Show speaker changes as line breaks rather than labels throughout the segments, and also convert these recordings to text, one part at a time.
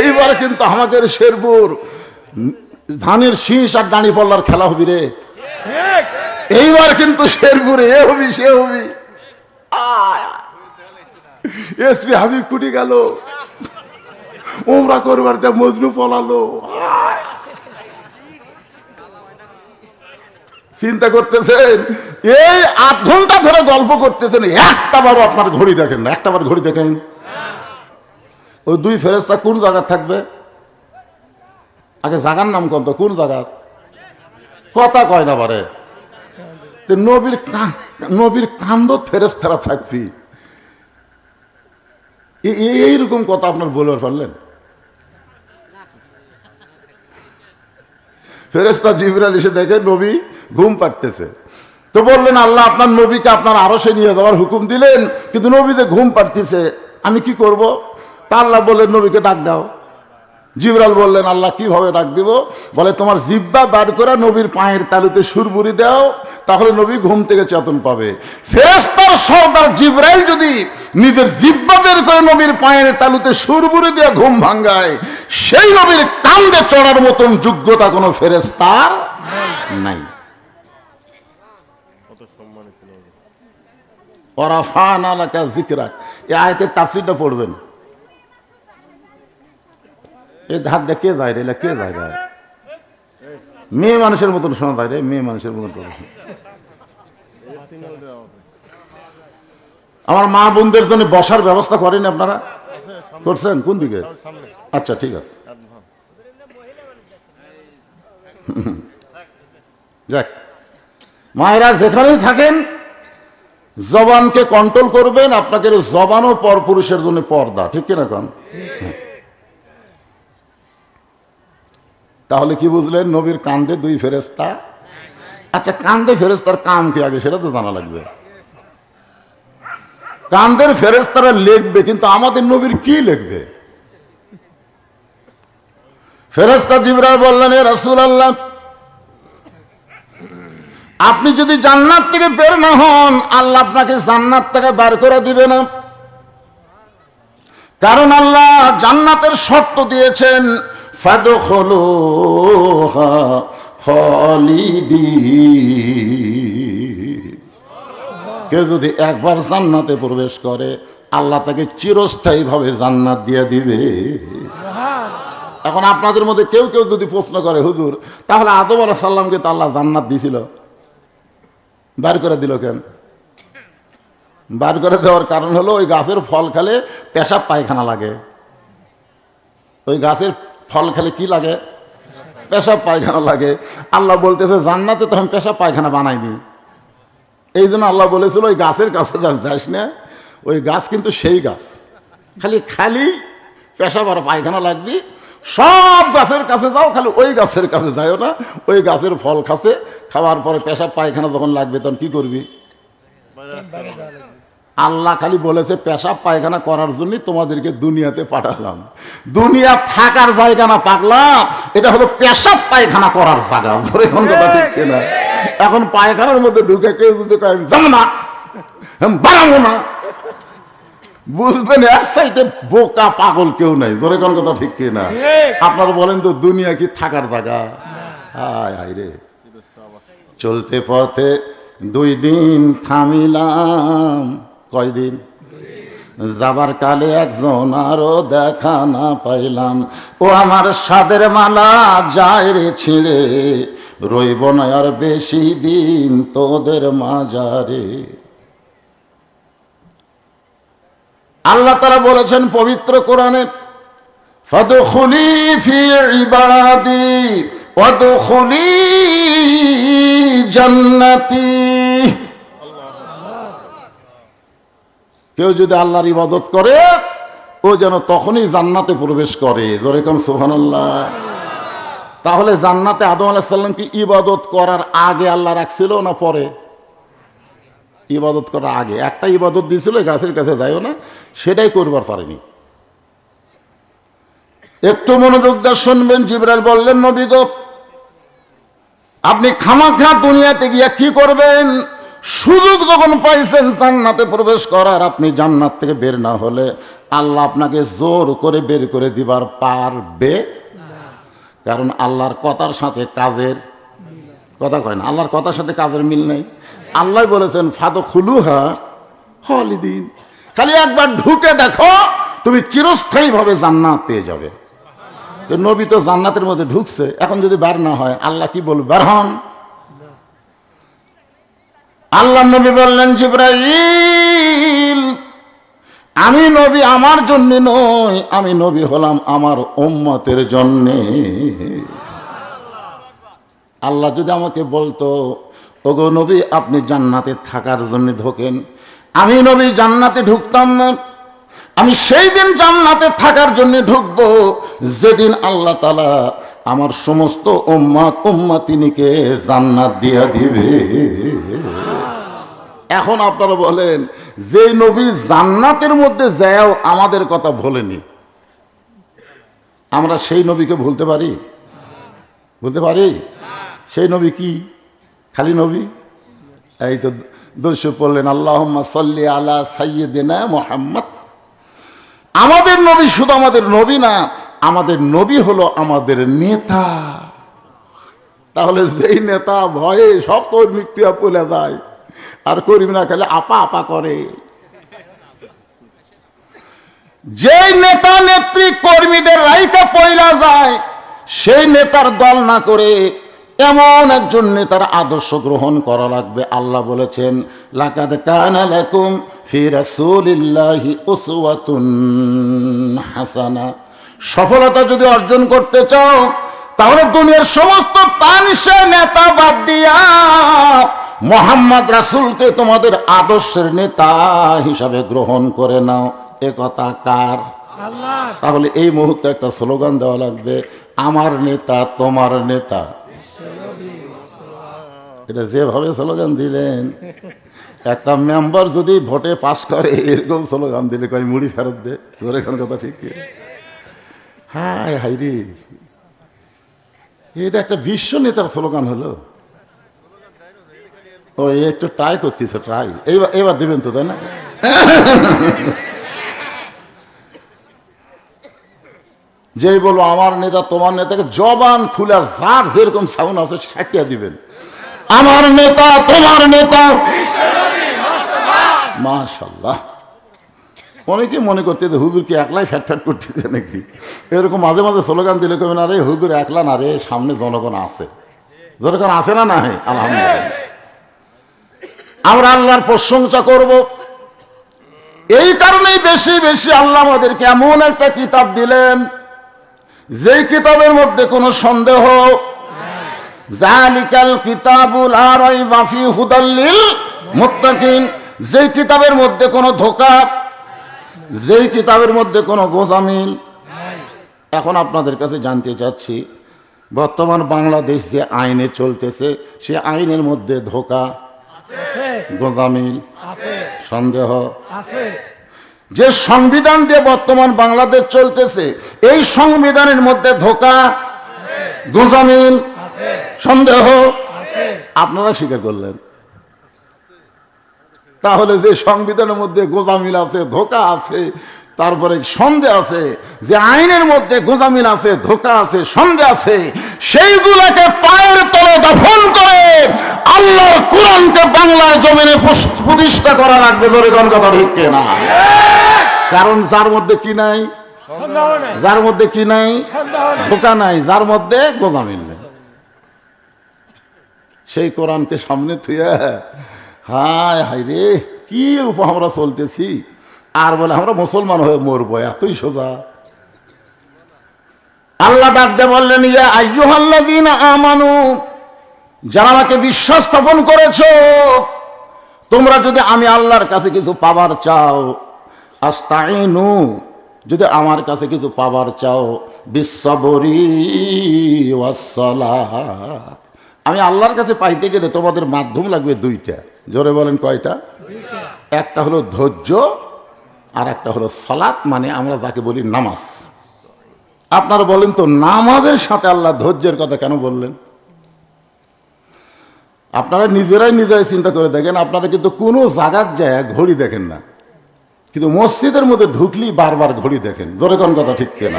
এইবার কিন্তু আমাদের শেরপুর ধানের শীষ আর দাঁড়ি পাল্লার খেলা হবি রে। এইবার কিন্তু শেরপুরে, এ হবি, সে হবি। এসপি হাবিব কুটি গেল। ওমরা করবার যা মজনু পলালো। চিন্তা করতেছেন, এই আট ঘণ্টা ধরে গল্প করতেছেন, একটা বারও আপনার ঘড়ি দেখেন একটা বার ঘড়ি দেখেন। ওই দুই ফেরেস্তা কোন জায়গায় থাকবে? আগে জাগার নাম কোন তো কোন জায়গা? কথা কয় না পারে নবীর নবীর কান্দ ফেরেস্তারা থাকবি। এইরকম কথা আপনার বলবার পারলেন ফেরেস্তা জিবরাল এসে দেখে নবী ঘুম পাড়তেছে। তো বললেন, আল্লাহ আপনার নবীকে আপনার আরও সে নিয়ে যাওয়ার হুকুম দিলেন, কিন্তু নবী যে ঘুম পাড়তেছে, আমি কি করব? আল্লাহ বললেন নবীকে ডাক দাও। জিবরাল বললেন, আল্লাহ কীভাবে ডাক দিব? বলে, তোমার জিব্বা বার করে নবীর পায়ের তালুতে সুরবুরি দাও, তাহলে নবী ঘুম থেকে চেতন পাবে। ফেরেস্তার সর্দার জিবরাইল যদি নিজের জিব্বা বের করে নবীর পায়ের তালুতে সুরবুরি দেওয়া ঘুম ভাঙ্গায়, সেই নবীর কান্দে চড়ার মতন যোগ্যতা কোনো ফেরেস্তার নাই। ওরাফান আলাকা জিকরাক এই আয়তের তাফসিরটা পড়বেন। এই হাত দিয়ে কে যায় রে? এলা কে যায় রে? মেয়ে মানুষের মতন শোনা যায় রে, মেয়ে মানুষের মতন কথা আমার মা বোনদের জন্য বসার ব্যবস্থা করেন আপনারা? করছেন? কোন দিকে? আচ্ছা ঠিক আছে। যাক। মায়েরা যেখানেই থাকেন, জবানকে কন্ট্রোল করবেন আপনাকে জবানও পর পুরুষের জন্য পর্দা, ঠিক কিনা কন? তাহলে কি বুঝলেন? নবীর কান্দে দুই ফেরেস্তা আচ্ছা কান্দে ফেরেস্তার কাম কি আগে? সেটা তো জানা লাগবে। কান্দের ফেরেস্তারা লিখবে, কিন্তু আমাদের নবীর কি লিখবে? ফেরেস্তা জিবরাল বললেন রাসূল আল্লাহ আপনি যদি জান্নাত থেকে বের না হন, আল্লাহ আপনাকে জান্নাত থেকে বার করে দিবে না। কারণ আল্লাহ জান্নাতের শর্ত দিয়েছেন ফাদখুলুহা খালিদিন। কেউ যদি একবার জান্নাতে প্রবেশ করে, আল্লাহ তাকে চিরস্থায়ীভাবে জান্নাত দিয়ে দিবে। এখন আপনাদের মধ্যে কেউ কেউ যদি প্রশ্ন করে, হুজুর, তাহলে আদম আলাহ সাল্লামকে তো আল্লাহ জান্নাত দিছিল। বার করে দিল কেন? বার করে দেওয়ার কারণ হলো, ওই গাছের ফল খেলে পেশাব পায়খানা লাগে। ওই গাছের ফল খেলে কি লাগে? পেশাব পায়খানা লাগে। আল্লাহ বলতেছে, জান্নাতে তো আমি পেশাব পায়খানা বানাইনি এই জন্য আল্লাহ বলেছিল, ওই গাছের কাছে যাস না, ওই গাছ কিন্তু সেই গাছ। খালি খালি পেশাব আর পায়খানা লাগবি। সব গাছের কাছে যাও, খালি ওই গাছের কাছে যাও না। ওই গাছের ফল খাসে খাওয়ার পরে পেশাব পায়খানা যখন লাগবে, তখন কি করবি? আল্লাহ খালি বলেছে পেশাব পায়খানা করার জন্যই তোমাদেরকে দুনিয়াতে পাঠালাম। দুনিয়া থাকার জায়গা না পাগলাম এটা হলো পেশাব পায়খানা করার জায়গা। ধরে কথা ঠিক কিনা? এখন পায়খানার মধ্যে ঢুকে কেউ যদি যাব না বাড়াবো না। বুঝবেন এক সাইডে বোকা পাগল কেউ নাই। জোরে কোন কথা ঠিক কিনা? আপনারা বলেন তো দুনিয়া কি থাকার জায়গা? হায় হায় রে। চলতে পথে দুই দিন থামিলাম। কয়দিন? যাবার কালে একজন আরও দেখা না পাইলাম। ও আমার সাদের মালা যায় রে ছিঁড়ে। রইব না আর বেশি দিন তোদের মাজারে। আল্লাহ তারা বলেছেন পবিত্র কোরআনে, ফদখুলি ফি ইবাদি জান্নাতি। কেউ যদি আল্লাহর ইবাদত করে, ও যেন তখনই জান্নাতে প্রবেশ করে। যেরকম সুবহানাল্লাহ। তাহলে জান্নাতে আদম আলাহ সাল্লাম কি ইবাদত করার আগে আল্লাহ রাখছিল না পরে? ইবাদত করার আগে। একটা ইবাদত দিয়েছিল, গাছের কাছে যাইও না, সেটাই করবার পারেনি। একটু মনোযোগ দিয়ে শুনবেন জিবরাল বললেন, নবী গো, আপনি খামাখা দুনিয়াতে গিয়া কি করবেন? সুযোগ যখন পাইছেন জান্নাতে প্রবেশ করার, আপনি জান্নাত থেকে বের না হলে আল্লাহ আপনাকে জোর করে বের করে দিবার পারবে কারণ আল্লাহর কথার সাথে কাজের কথা কয় না, আল্লাহর কথার সাথে কাজের মিল নেই। আল্লাহ বলেছেন, ফাদো খুলুহা হলিদিন খালি একবার ঢুকে দেখো, তুমি চিরস্থায়ীভাবে জান্নাত পেয়ে যাবে। তো নবী তো জান্নাতের মধ্যে ঢুকছে, এখন যদি বার না হয়, আল্লাহ কি বলবে? বার হন। আল্লাহ নবী বললেন, জিব্রাইল, আমি নবী আমার জন্য নই আমি নবী হলাম আমার উম্মতের জন্যে। আল্লাহ যদি আমাকে বলতো, ওগো নবী, আপনি জান্নাতে থাকার জন্য ঢোকেন। আমি নবী জান্নাতে ঢুকতাম না। আমি সেই দিন জান্নাতে থাকার জন্য ঢুকবো। যেদিন আল্লাহ তালা আমার সমস্ত উম্মাত, উম্মাতিনীকে জান্নাত দিয়া দিবে। এখন আপনারা বলেন যে নবী জান্নাতের মধ্যে যাও আমাদের কথা ভোলেনি। আমরা সেই নবীকে ভুলতে পারি? বলতে পারি? সেই নবী কি? খালি নবী? এই তো দস্যু পড়লেন আল্লাহ সাল্লি আলা সাইয়েদিনা মোহাম্মদ। আমাদের নবী শুধু আমাদের নবী না, আমাদের নবী হলো আমাদের নেতা। তাহলে যেই নেতা ভয়ে সব কর মৃত্যু পলে যায়। আর করিম না খেলে আপা আপা করে। যেই নেতা নেত্রী কর্মীদের রাইকা পয়লা যায়, সেই নেতার দল না করে এমন একজন নেতার আদর্শ গ্রহণ করা লাগবে। আল্লাহ বলেছেন, লাকাদ হাসানা। সফলতা যদি অর্জন করতে চাও, তাহলে দুনিয়ার সমস্ত তানসে নেতা বাদ দিয়া মোহাম্মদ রাসুলকে তোমাদের আদর্শের নেতা হিসাবে গ্রহণ করে নাও। এ কথা কার? তাহলে এই মুহূর্তে একটা স্লোগান দেওয়া লাগবে আমার নেতা তোমার নেতা। এটা যেভাবে স্লোগান দিলেন একটা মেম্বার যদি ভোটে পাস করে এরকম স্লোগান দিলে কয় মুড়ি ফেরত দে। এখন কথা ঠিক? হায় হাই রে। এটা একটা বিশ্ব নেতার স্লোগান হলো। ও একটু ট্রাই করতেছে ট্রাই এইবার এবার দেবেন তো, তাই না? যেই বলব, আমার নেতা, তোমার নেতাকে জবান খুলে যার যেরকম সাউন্ড আছে সাটিয়া দিবেন। আমার নেতা, তোমার নেতা। মাশাল্লাহ অনেকে মনে করতে যে, হুজুর কি একলাই ফ্যাট ফ্যাট করতেছে নাকি? এরকম মাঝে মাঝে স্লোগান দিলে কবেন আরে হুজুর একলা না রে, সামনে জনগণ আছে। জনগণ আছে না না আলহামদুলিল্লাহ। আমরা আল্লাহর প্রশংসা করব। এই কারণেই বেশি বেশি আল্লাহ আমাদেরকে এমন একটা কিতাব দিলেন, যেই কিতাবের মধ্যে কোনো সন্দেহ জালিকাল কিতাবুল আর মাফি হুদাল্লিল মুত্তাকিন। যেই কিতাবের মধ্যে কোনো ধোকা, যেই কিতাবের মধ্যে কোনো গোজামিল। এখন আপনাদের কাছে জানতে চাচ্ছি, বর্তমান বাংলাদেশ যে আইনে চলতেছে, সে আইনের মধ্যে ধোকা গোজামিল। সন্দেহ। যে সংবিধান দিয়ে বর্তমান বাংলাদেশ চলতেছে এই সংবিধানের মধ্যে ধোকা গোজামিল
আছে।
সন্দেহ। আপনারা স্বীকার করলেন। তাহলে যে সংবিধানের মধ্যে গোজামিল আছে ধোকা আছে তারপরে সন্দেহ আছে যে আইনের মধ্যে গোজামিল আছে ধোকা আছে সন্দেহ আছে সেইগুলোকে পায়ের তলে দফন করে আল্লাহর কোরআনকে বাংলার জমিনে প্রতিষ্ঠা করা লাগবে কোন কথা ঠিক না কারণ যার মধ্যে কি নাই? যার মধ্যে কি নাই?
সন্দেহ নেই,
যার মধ্যে গোজামিল নেই। সেই কোরআনকে সামনে থুয়ে, হায় হায় রে, কি উপ আমরা চলতেছি? আর বলে, আমরা মুসলমান হয়ে মরবো, এতই সোজা। আল্লাহ ডাকতে বললেন, ইয়া আইয়ুহাল্লাযীনা আমানু যারা আমাকে বিশ্বাস স্থাপন করেছ তোমরা যদি আমি আল্লাহর কাছে কিছু পাবার চাও আস্তাইনু যদি আমার কাছে কিছু পাবার চাও বিশ্ববরি ওয়াসসালাহ। আমি আল্লাহর কাছে পাইতে গেলে তোমাদের মাধ্যম লাগবে দুইটা। জোরে বলেন কয়টা? একটা হলো ধৈর্য আর একটা হলো সলাৎ মানে আমরা যাকে বলি নামাজ। আপনারা বলেন তো নামাজের সাথে আল্লাহ ধৈর্যের কথা কেন বললেন? আপনারা নিজেরাই নিজেরাই চিন্তা করে দেখেন, আপনারা কিন্তু কোনো জায়গার যায় ঘড়ি দেখেন না। কিন্তু মসজিদের মধ্যে ঢুকলেই বারবার ঘড়ি দেখেন। জোরে কোন কথা ঠিক কেনা?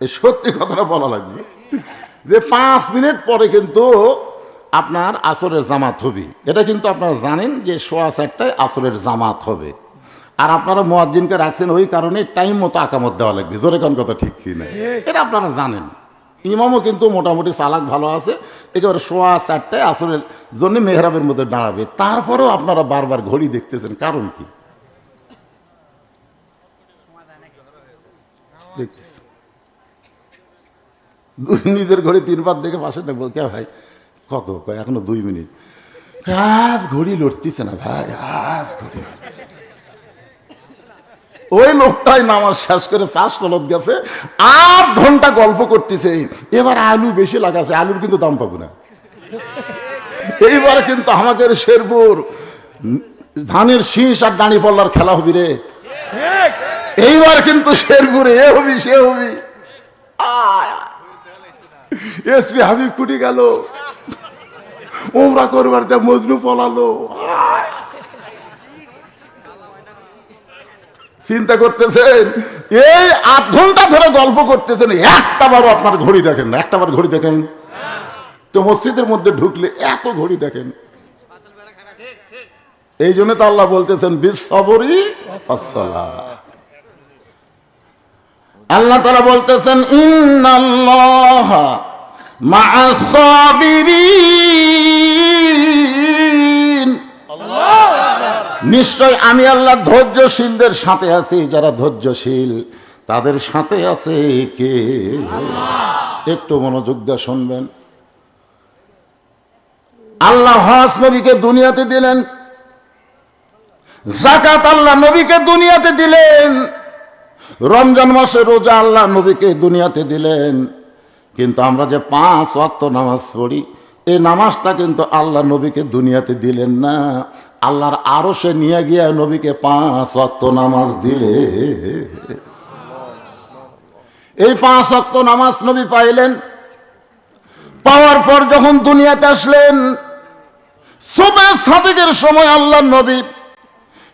এই সত্যি কথাটা বলা লাগবে। যে পাঁচ মিনিট পরে কিন্তু আপনার আসরের জামাত হবে। এটা কিন্তু আপনারা জানেন যে সোয়া চারটায় আসরের জামাত হবে। আর আপনারা মোয়াজ্জিনকে রাখছেন ওই কারণে টাইম মতো আকামত দেওয়া লাগবে। জোরে কোন কথা ঠিক কি না এটা আপনারা জানেন। ইমামও কিন্তু মোটামুটি চালাক ভালো আছে, একেবারে সোয়া চারটায় আসরের জন্য মেহরাবের মধ্যে দাঁড়াবে। তারপরেও আপনারা বারবার ঘড়ি দেখতেছেন, কারণ কি? দেখতেছি। নিজের ঘড়ি তিনবার দেখে পাশে নেব কে ভাই, কত? এখনও দুই মিনিট। আজ ঘড়ি লড়তিছে না ভাই, আজ ঘড়ি লড়তিছে। ওই লোকটাই নামাজ শেষ করে চাষ তলত গেছে, আট ঘণ্টা গল্প করতেছে। এবার আলু বেশি লাগাছে, আলুর কিন্তু দাম পাবো না। এইবার কিন্তু আমাদের শেরপুর, ধানের শীষ আর দাঁড়ি পল্লার খেলা হবি রে। এইবার কিন্তু শেরপুরে, এ হবি, সে হবি। এসপি হাবিব কুটি গেল। ওমরা করবার যা মজনু পলালো। চিন্তা করতেছেন, এই আট ঘণ্টা ধরে গল্প করতেছেন, একটা বারও আপনার ঘড়ি দেখেন না, একটা বার ঘড়ি দেখেন। তো মসজিদের মধ্যে ঢুকলে এত ঘড়ি দেখেন। এই জন্য তো আল্লাহ বলতেছেন বিশ্বরই আল্লাহ তারা বলতেছেন, ইন্নাল্লাহ মা'আস-সাবিরিন। নিশ্চয় আমি আল্লাহ ধৈর্যশীলদের সাথে আছি, যারা ধৈর্যশীল। তাদের সাথে আছে কে? একটু মনোযোগ দিয়ে শুনবেন। আল্লাহ হাস নবীকে দুনিয়াতে দিলেন। জাকাত আল্লাহ নবীকে দুনিয়াতে দিলেন। রমজান মাসে রোজা আল্লাহ নবীকে দুনিয়াতে দিলেন। কিন্তু আমরা যে পাঁচ ওয়াক্ত নামাজ পড়ি এই নামাজটা কিন্তু আল্লাহ নবীকে দুনিয়াতে দিলেন না। আল্লাহর আরও সে নিয়ে গিয়ে নবীকে পাঁচ ওয়াক্ত নামাজ দিলে। এই পাঁচ ওয়াক্ত নামাজ নবী পাইলেন। পাওয়ার পর যখন দুনিয়াতে আসলেন সুবে সাদিকের সময় আল্লাহ নবী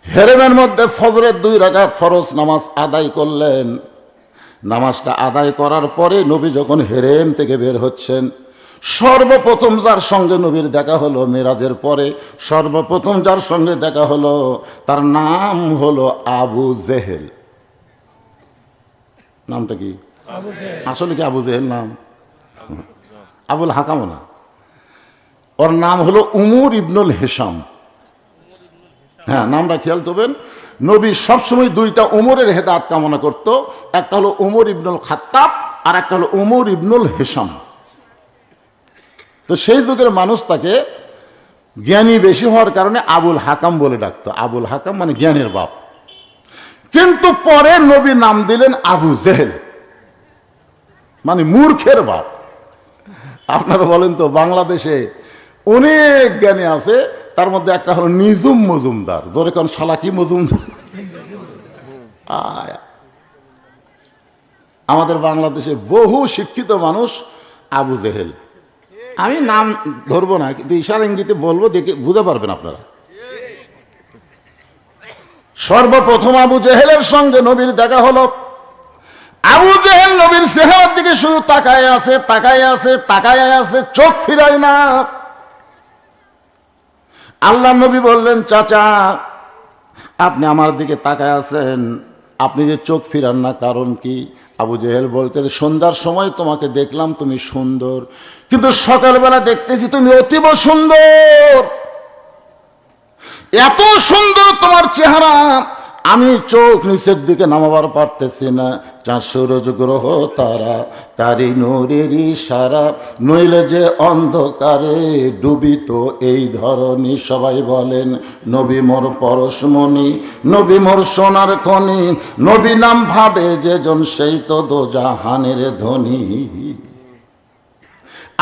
হেরেমের মধ্যে ফজরের দুই রাকাত ফরজ নামাজ আদায় করলেন। নামাজটা আদায় করার পরে নবী যখন হেরেম থেকে বের হচ্ছেন সর্বপ্রথম যার সঙ্গে নবীর দেখা হলো মেরাজের পরে সর্বপ্রথম যার সঙ্গে দেখা হলো তার নাম হলো আবু জেহেল। নামটা কি? আসলে কি আবু জেহেল নাম? আবুল হাকামও না। ওর নাম হলো উমর ইবনুল হেসাম হ্যাঁ নামটা খেয়াল করবেন। নবী সবসময় দুইটা উমরের হেদাত কামনা করত। একটা হলো উমর ইবনুল খাত্তাব আর একটা হলো উমর ইবনুল হেসাম তো সেই যুগের মানুষ তাকে জ্ঞানী বেশি হওয়ার কারণে আবুল হাকাম বলে ডাকতো। আবুল হাকাম মানে জ্ঞানের বাপ। কিন্তু পরে নবী নাম দিলেন আবু জেহেল। মানে মূর্খের বাপ। আপনারা বলেন তো, বাংলাদেশে অনেক জ্ঞানী আছে, তার মধ্যে একটা হলো নিজুম মজুমদার। ধরে কোন সালাকি মজুমদার। আমাদের বাংলাদেশে বহু শিক্ষিত মানুষ আবু জেহেল। আমি নাম ধরবো না, কিন্তু ইশারা ইঙ্গিতে বলব, দেখে বুঝতে পারবেন আপনারা। সর্বপ্রথম আবু জেহেলের সঙ্গে নবীর দেখা হলো। আবু জেহেল নবীর চেহারার দিকে শুধু তাকায় আছে তাকায় আছে তাকায় আছে, চোখ ফিরায় না। আল্লাহ নবী বললেন, চাচা, আপনি আমার দিকে তাকায় আছেন। আপনি যে চোখ ফিরান না, কারণ কি? আবু জেহেল বলতে, সন্ধ্যার সময় তোমাকে দেখলাম তুমি সুন্দর, কিন্তু সকালবেলা দেখতেছি তুমি অতীব সুন্দর। এত সুন্দর তোমার চেহারা, আমি চোখ নিচের দিকে নামাবার পারতেছি না। চার সূরজ গ্রহ তারা তারি নূরেরই সারা নইলে যে অন্ধকারে ডুবিত এই ধরনী সবাই বলেন, নবী মোর পরশমণি, নবী মোর সোনার খনি, নবী নাম ভাবে যে জন সেই তো দো জাহানের ধনী।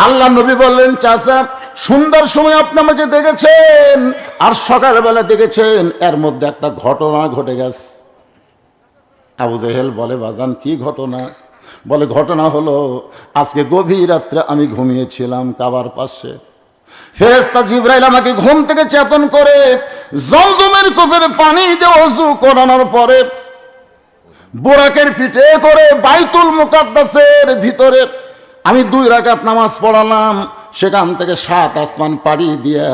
আল্লাহ নবী বললেন, চাচা, সুন্দর সময় আপনি আমাকে দেখেছেন, আর সকালবেলা দেখেছেন, এর মধ্যে একটা ঘটনা ঘটে গেছে। আবু জেহেল বলে, বাজান, কি ঘটনা? বলে, ঘটনা হলো, আজকে গভীর রাত্রে আমি ঘুমিয়েছিলাম কাবার পাশে। ফেরেস্তা জিব্রাইল আমাকে ঘুম থেকে চেতন করে জমজমের কূপের পানি দিয়ে অজু করানোর পরে বোরাকের পিঠে করে বাইতুল মুকাদ্দাসের ভিতরে আমি দুই রাকাত নামাজ পড়ালাম। সেখান থেকে সাত আসমান পাড়ি দিয়া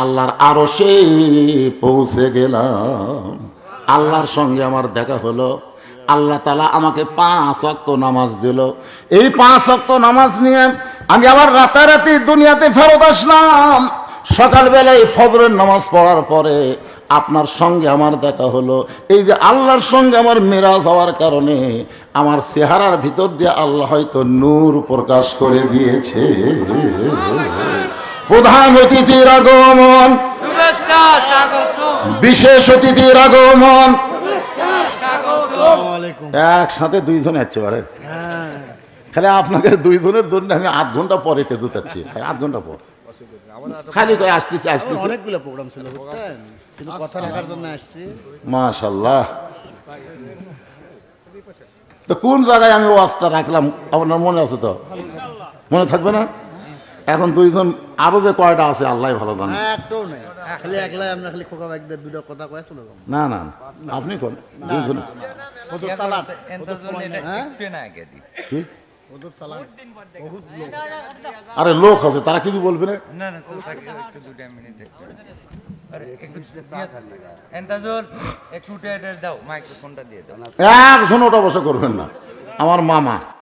আল্লাহর আরও সে পৌঁছে গেলাম। আল্লাহর সঙ্গে আমার দেখা হলো। আল্লাহ তালা আমাকে পাঁচ অক্ত নামাজ দিল। এই পাঁচ অক্ত নামাজ নিয়ে আমি আবার রাতারাতি দুনিয়াতে ফেরত আসলাম। সকালবেলায় ফজরের নামাজ পড়ার পরে আপনার সঙ্গে আমার দেখা হলো। এই যে আল্লাহর সঙ্গে আমার মেরাজ হওয়ার কারণে আমার চেহারার ভিতর দিয়ে আল্লাহ হয়তো নূর প্রকাশ করে দিয়েছে। প্রধান অতিথির আগমন। বিশেষ অতিথির আগমন একসাথে দুইজন আসছে পারে খালি আপনাকে দুইজনের জন্য আমি আধ ঘণ্টা পরে পেতে চাচ্ছি আধ ঘণ্টা পর। খালি কয়ে আসতেছি আসতেছি।
অনেকগুলো প্রোগ্রাম ছিল কিন্তু কথা রাখার জন্য আসছি।
মাশাল্লাহ তো কোন জায়গায় আমি ওয়াজটা রাখলাম? আপনার মনে আছে তো? মনে থাকবে না? এখন দুইজন আরও যে কয়টা আছে আল্লাহ ভালো জানে।
হ্যাঁ খালি একলাই আমরা খালি খোকা বাইকদের দুটো কথা কয়ে চলে যাব।
না না আপনি কোন? আরে লোক আছে তারা কিছু বলবে না?
না না মিনিট দাও মাইক্রোফোনটা দিয়ে দাও।
একজন ওটা বসে করবেন না। আমার মামা।